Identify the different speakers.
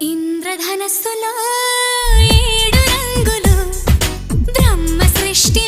Speaker 1: ఇంద్రధనస్సులో ఏడు రంగులు బ్రహ్మ సృష్టి